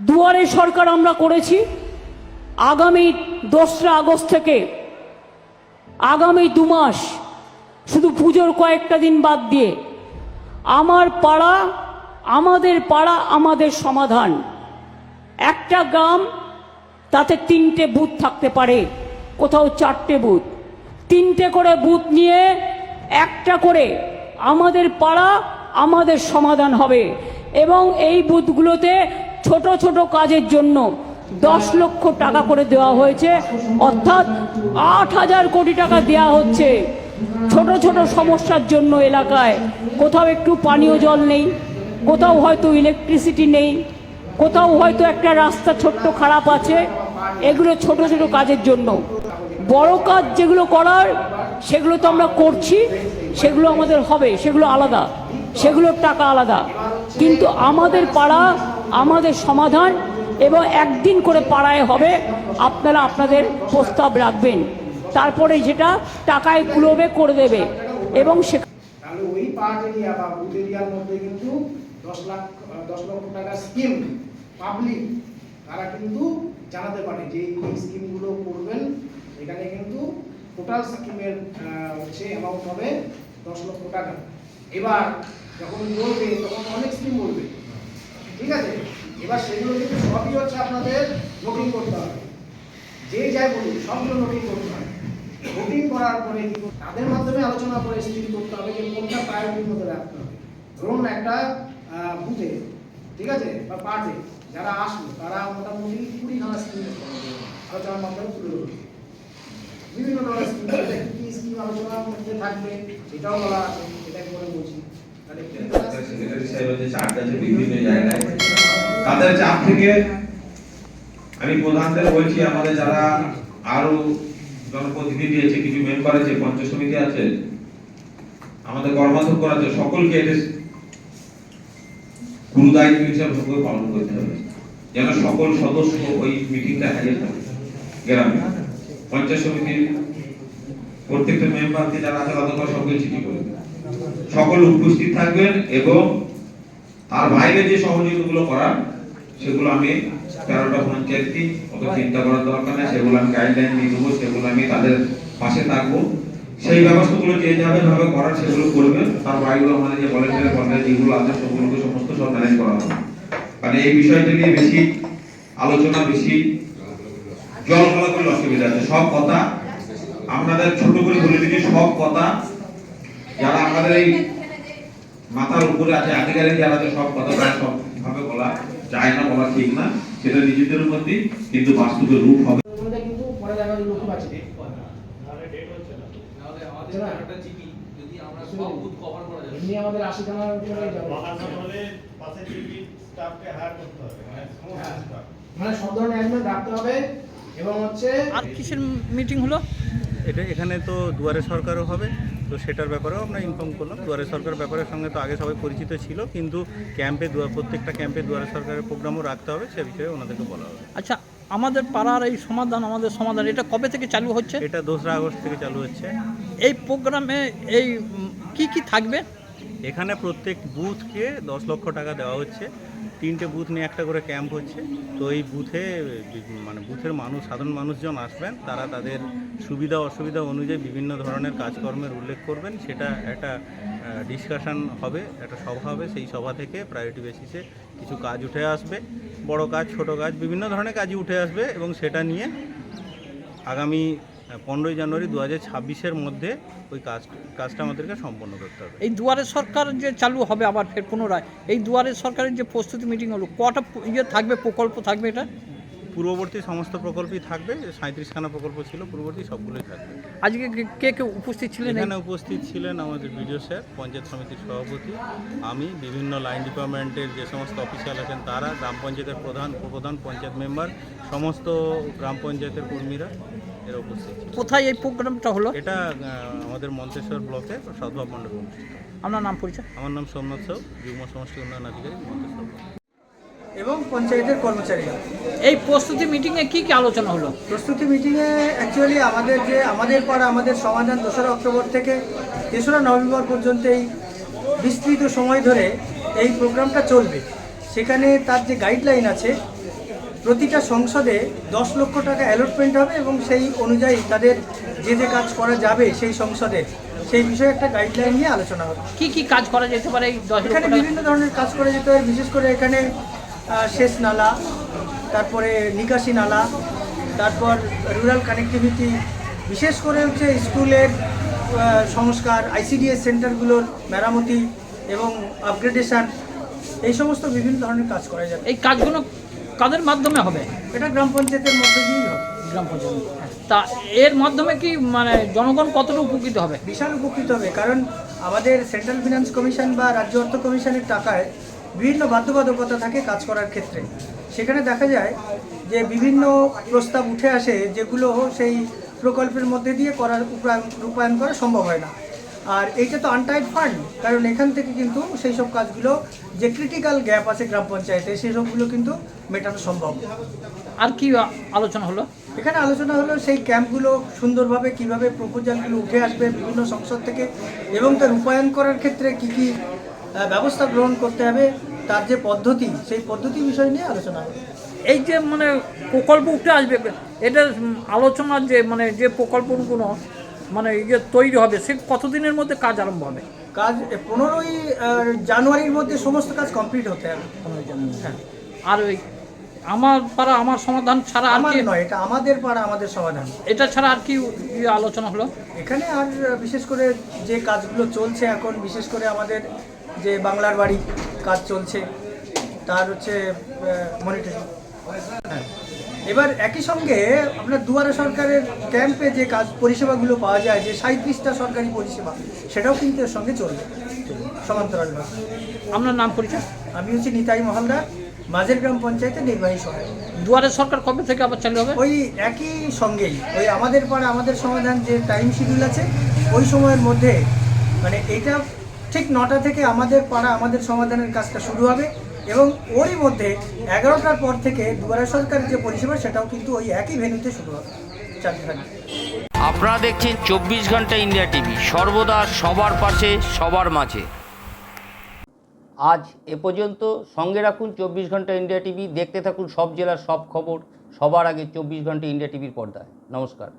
দুয়ারে সরকার আমরা করেছি। আগামী দোসরা আগস্ট থেকে আগামী দু মাস শুধু পুজোর কয়েকটা দিন বাদ দিয়ে আমার পাড়া, আমাদের পাড়া, আমাদের সমাধান। একটা গ্রাম, তাতে তিনটে বুথ থাকতে পারে, কোথাও চারটে বুথ। তিনটে করে বুথ নিয়ে একটা করে আমাদের পাড়া, আমাদের সমাধান হবে। এবং এই বুথগুলোতে ছোট ছোট কাজের জন্য দশ লক্ষ টাকা করে দেওয়া হয়েছে। অর্থাৎ আট হাজার কোটি টাকা দেওয়া হচ্ছে। ছোট ছোট সমস্যার জন্য এলাকায় কোথাও একটু পানীয় জল নেই, কোথাও হয়তো ইলেকট্রিসিটি নেই, কোথাও হয়তো একটা রাস্তা ছোট্ট খারাপ আছে। এগুলো ছোট ছোট কাজের জন্য। বড় কাজ যেগুলো করার, সেগুলো তো আমরা করছি, সেগুলো আমাদের হবে, সেগুলো আলাদা, সেগুলোর টাকা আলাদা। কিন্তু আমাদের পাড়া আমাদের সমাধান এবং একদিন করে পাড়ায় হবে। আপনারা আপনাদের প্রস্তাব রাখবেন। তারপরে যেটা টাকায় কুলোবে করে দেবে এবং তারা কিন্তু জানাতে পারে যে এই স্কিমগুলো করবেন। এখানে কিন্তু টোটাল স্কিমের হচ্ছে অ্যামাউন্ট হবে দশ লক্ষ টাকা। এবার যখন বলবে, তখন অনেক স্কিম বলবে। ঠিক আছে? এবার সেগুলো কিন্তু সবই হচ্ছে আপনাদের নোটিং করতে হবে। যে যাই বলুন সবগুলো নোটিং করতে হবে। নোটিং করার পরে তাদের মাধ্যমে আলোচনা করে স্থির করতে হবে যে কোনটা প্রায়োরিটির মধ্যে রাখতে হবে। ধরুন একটা বুথে ঠিক আছে? বা পার্টে যারা আসলো, তারা মোটামুটি কুড়ি খানা স্কিম আলোচনার মাধ্যমে তুলে ধরবে বিভিন্ন ধরনের স্কিম কি স্কিম আলোচনার মধ্যে থাকবে, এটাও বলা আছে এটা করে বলছি। তাদের চাপ থেকে আমি প্রধানদের বলছি, আমাদের যারা আরও জনপ্রতিনিধি আছে, কিছু মেম্বার আছে পঞ্চায়েত সমিতি আছে, আমাদের কর্মাধ্যক্ষ আছে, সকলকে এটা গুরু হিসাবে পালন করতে হবে। যেন সকল সদস্য ওই মিটিংটা হাজির থাকে গ্রামে। পঞ্চায়েত সমিতির প্রত্যেকটা মেম্বারকে যারা আছে তাদের সকল চিঠি করে সকল উপস্থিত থাকবেন এবং তার বাইরে যে সহযোগিতাগুলো করার, সেগুলো আমি তেরোটা পঞ্চায়েতকে অত চিন্তা করার দরকার নেই, সেগুলো আমি গাইডলাইন দিয়ে দেবো, সেগুলো আমি তাদের পাশে থাকব। সেই ব্যবস্থাগুলো যে যাবে ভাবে করার সেগুলো করবেন, তার বাইরেও আমাদের যে ভলেন্টিয়ার ভলেন্টিয়ার যেগুলো আছে, সেগুলোকে সমস্ত সব ম্যানেজ করা হবে। কারণ এই বিষয়টা নিয়ে বেশি আলোচনা, বেশি জল গলা করলে অসুবিধা আছে। সব কথা আপনাদের ছোট করে বলে দিচ্ছি সব কথা যারা আমাদের এই মাথার উপরে আছে আধিকারিক যারা সব কথা প্রায় সব ভাবে বলা যায় না বলা ঠিক না। সেটা নিজেদের মধ্যে কিন্তু বাস্তবে রূপ হবে। কিন্তু পরে আছে এমনি আমাদের আশি উপরে মানে হ্যাঁ। মানে সব ধরনের রাখতে হবে এবং হচ্ছে আর কিসের মিটিং হলো? এটা এখানে তো দুয়ারে সরকারও হবে তো সেটার ব্যাপারেও আমরা ইনফর্ম করলাম। দুয়ারে সরকার ব্যাপারের সঙ্গে তো আগে সবাই পরিচিত ছিল কিন্তু ক্যাম্পে দুয়ার প্রত্যেকটা ক্যাম্পে দুয়ারে সরকারের প্রোগ্রামও রাখতে হবে সে বিষয়ে ওনাদেরকে বলা হবে। আচ্ছা আমাদের পাড়ার এই সমাধান আমাদের সমাধান এটা কবে থেকে চালু হচ্ছে? এটা দোসরা আগস্ট থেকে চালু হচ্ছে। এই প্রোগ্রামে এই কি কি থাকবে? এখানে প্রত্যেক বুথকে দশ লক্ষ টাকা দেওয়া হচ্ছে। তিনটে বুথ নিয়ে একটা করে ক্যাম্প হচ্ছে। তো এই বুথে মানে বুথের মানুষ, সাধারণ মানুষজন আসবেন, তারা তাদের সুবিধা, অসুবিধা অনুযায়ী বিভিন্ন ধরনের কাজকর্মের উল্লেখ করবেন। সেটা একটা ডিসকাশন হবে, একটা সভা হবে। সেই সভা থেকে প্রায়োরিটি বেসিসে কিছু কাজ উঠে আসবে। বড় কাজ, ছোট কাজ, বিভিন্ন ধরনের কাজই উঠে আসবে এবং সেটা নিয়ে আগামী পনেরোই জানুয়ারি দু হাজার ছাব্বিশের মধ্যে ওই কাজ কাজটা আমাদেরকে সম্পন্ন করতে হবে। এই দুয়ারে সরকার যে চালু হবে আবার ফের পুনরায় এই দুয়ারে সরকারের যে প্রস্তুতি মিটিং হলো কটা ইয়ে থাকবে প্রকল্প থাকবে এটা? পূর্ববর্তী সমস্ত প্রকল্পই থাকবে সাঁত্রিশ খানা প্রকল্প ছিল পূর্ববর্তী সবগুলোই থাকবে। আজকে কে- কে উপস্থিত ছিলেন এখানে উপস্থিত ছিলেন আমাদের বিডিও স্যার পঞ্চায়েত সমিতির সভাপতি আমি বিভিন্ন লাইন ডিপার্টমেন্টের যে সমস্ত অফিসিয়াল আছেন তারা গ্রাম পঞ্চায়েতের প্রধান উপপ্রধান পঞ্চায়েত মেম্বার সমস্ত গ্রাম পঞ্চায়েতের কর্মীরা এরা উপস্থিত ছিলেন। কোথায় এই প্রোগ্রামটা হলো? এটা আমাদের মন্তেশ্বর ব্লকে সদ্ভাব মণ্ডপে অনুষ্ঠিত। আপনার নাম পরিচয়? আমার নাম সোমনাথ সাউ যুগ্ম সমষ্টি উন্নয়ন আধিকারিক মন্তেশ্বর এবং পঞ্চায়েতের কর্মচারীরা এই প্রস্তুতি মিটিংয়ে কি কি আলোচনা হলো? প্রস্তুতি মিটিংয়ে অ্যাকচুয়ালি আমাদের যে আমাদের পাড়া আমাদের সমাধান দোসরা অক্টোবর থেকে তেসরা নভেম্বর পর্যন্ত এই বিস্তৃত সময় ধরে এই প্রোগ্রামটা চলবে। সেখানে তার যে গাইডলাইন আছে প্রতিটা সংসদে দশ লক্ষ টাকা অ্যালটমেন্ট হবে এবং সেই অনুযায়ী তাদের যে যে কাজ করা যাবে সেই সংসদে। সেই বিষয়ে একটা গাইডলাইন নিয়ে আলোচনা হবে। কি কি কাজ করা যেতে পারে এখানে বিভিন্ন ধরনের কাজ করা যেতে হয় বিশেষ করে এখানে সেচ নালা তারপরে নিকাশি নালা তারপর রুরাল কানেক্টিভিটি বিশেষ করে হচ্ছে স্কুলের সংস্কার আইসিডিএস সেন্টারগুলোর মেরামতি এবং আপগ্রেডেশন এই সমস্ত বিভিন্ন ধরনের কাজ করা যাবে। এই কাজগুলো কাদের মাধ্যমে হবে? এটা গ্রাম পঞ্চায়েতের মধ্যে দিয়েই হবে। গ্রাম পঞ্চায়েত তা এর মাধ্যমে কি মানে জনগণ কতটা উপকৃত হবে? বিশাল উপকৃত হবে কারণ আমাদের সেন্ট্রাল ফিনান্স কমিশন বা রাজ্য অর্থ কমিশনের টাকায় বিভিন্ন বাধ্যবাধকতা থাকে কাজ করার ক্ষেত্রে। সেখানে দেখা যায় যে বিভিন্ন প্রস্তাব উঠে আসে যেগুলো সেই প্রকল্পের মধ্যে দিয়ে করার রূপায়ণ করা সম্ভব হয় না। আর এইটা তো আনটাইড ফান্ড কারণ এখান থেকে কিন্তু সেই সব কাজগুলো যে ক্রিটিক্যাল গ্যাপ আছে গ্রাম পঞ্চায়েতে সেই সবগুলো কিন্তু মেটানো সম্ভব। আর কি আলোচনা হলো? এখানে আলোচনা হলো সেই ক্যাম্পগুলো সুন্দরভাবে কীভাবে প্রপোজালগুলো উঠে আসবে বিভিন্ন সংসদ থেকে এবং তার রূপায়ণ করার ক্ষেত্রে কি কি ব্যবস্থা গ্রহণ করতে হবে তার যে পদ্ধতি সেই পদ্ধতি বিষয় নিয়ে আলোচনা হবে। এই যে মানে প্রকল্প উঠে আসবে এটা আলোচনার যে মানে যে প্রকল্পগুলো মানে ইয়ে তৈরি হবে সে কতদিনের মধ্যে কাজ আরম্ভ হবে? কাজ পনেরোই জানুয়ারির মধ্যে সমস্ত কাজ কমপ্লিট হতে হবে। হ্যাঁ। আর ওই আমার পাড়া আমার সমাধান ছাড়া আর কি নয় এটা আমাদের পাড়া আমাদের সমাধান। এটা ছাড়া আর কি ইয়ে আলোচনা হলো? এখানে আর বিশেষ করে যে কাজগুলো চলছে এখন বিশেষ করে আমাদের যে বাংলার বাড়ি কাজ চলছে তার হচ্ছে মনিটরিং হ্যাঁ। এবার একই সঙ্গে আপনার দুয়ারে সরকারের ক্যাম্পে যে কাজ পরিষেবাগুলো পাওয়া যায় যে সাঁত্রিশটা সরকারি পরিষেবা সেটাও কিন্তু এর সঙ্গে চলবে। সমান্তরালভাবে আপনার নাম পরিচয়? আমি হচ্ছে নিতাই মহালদার মাঝের গ্রাম পঞ্চায়েতের নির্বাহী সহায়ক। দুয়ারে সরকার কবে থেকে আবার চালু হবে? ওই একই সঙ্গেই ওই আমাদের পাড়া আমাদের সমাধান যে টাইম শিডিউল আছে ওই সময়ের মধ্যে মানে এটা ঠিক নটা থেকে আমাদের পাড়া আমাদের সমাধানের কাজটা শুরু হবে। এবং ওরই মধ্যে এগারোটার পর থেকে দুয়ারা সরকারের যে পরিষেবা, সেটাও কিন্তু ওই একই ভেন্যুতে শুরু হবে। থাকবে। আপনারা দেখছেন চব্বিশ ঘণ্টা ইন্ডিয়া টিভি, সর্বদা সবার পাশে, সবার মাঝে। আজ এ পর্যন্ত সঙ্গে রাখুন চব্বিশ ঘণ্টা ইন্ডিয়া টিভি, দেখতে থাকুন সব জেলার সব খবর, সবার আগে চব্বিশ ঘণ্টা ইন্ডিয়া টিভির পর্দায়। নমস্কার।